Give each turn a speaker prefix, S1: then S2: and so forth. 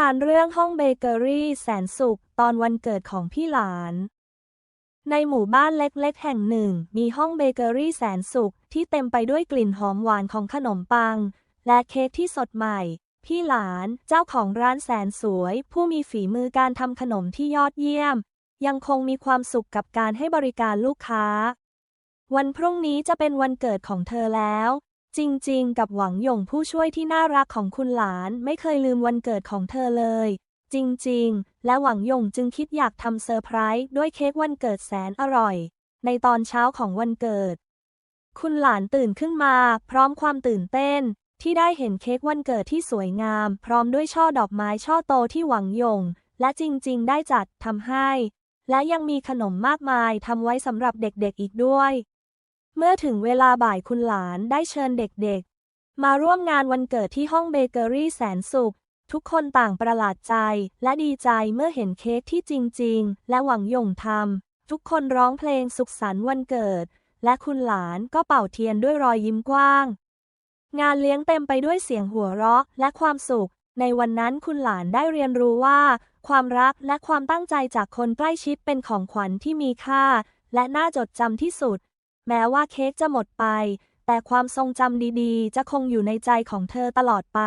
S1: ทานเรื่องห้องเบเกอรี่แสนสุขตอนวันเกิดของพี่หลาน ในหมู่บ้านเล็กๆ แห่งหนึ่ง มีห้องเบเกอรี่แสนสุขที่เต็มไปด้วยกลิ่นหอมหวานของขนมปัง และเค้กที่สดใหม่ พี่หลานเจ้าของร้านแสนสวย ผู้มีฝีมือการทำขนมที่ยอดเยี่ยม ยังคงมีความสุขกับการให้บริการลูกค้า วันพรุ่งนี้จะเป็นวันเกิดของเธอแล้ว จริงๆ กับหวังหยงผู้ช่วยที่น่ารักของคุณหลานไม่เคยลืมวันเกิดของเธอเลย จริงๆ และหวังหยงจึงคิดอยากทำเซอร์ไพรส์ด้วยเค้กวันเกิดแสนอร่อย ในตอนเช้าของวันเกิด คุณหลานตื่นขึ้นมา พร้อมความตื่นเต้น ที่ได้เห็นเค้กวันเกิดที่สวยงาม พร้อมด้วยช่อดอกไม้ช่อโตที่หวังหยง และจริงๆ ได้จัดทำให้ และยังมีขนมมากมายทำไว้สำหรับเด็กๆอีกด้วย เมื่อถึงเวลาบ่ายคุณหลานได้เชิญเด็กๆ มาร่วมงานวันเกิดที่ห้องเบเกอรี่แสนสุข ทุกคนต่างประหลาดใจและดีใจเมื่อเห็นเค้กที่จริงๆ และหวังหยงทำทุกคนร้องเพลงสุขสันต์วันเกิด และคุณหลานก็เป่าเทียนด้วยรอยยิ้มกว้าง งานเลี้ยงเต็มไปด้วยเสียงหัวเราะและความสุข ในวันนั้นคุณหลานได้เรียนรู้ว่า ความรักและความตั้งใจจากคนใกล้ชิดเป็นของขวัญที่มีค่า และน่าจดจำที่สุด แม้ว่าเค้กจะหมดไป แต่ความทรงจำดีๆ จะคงอยู่ในใจของเธอตลอดไป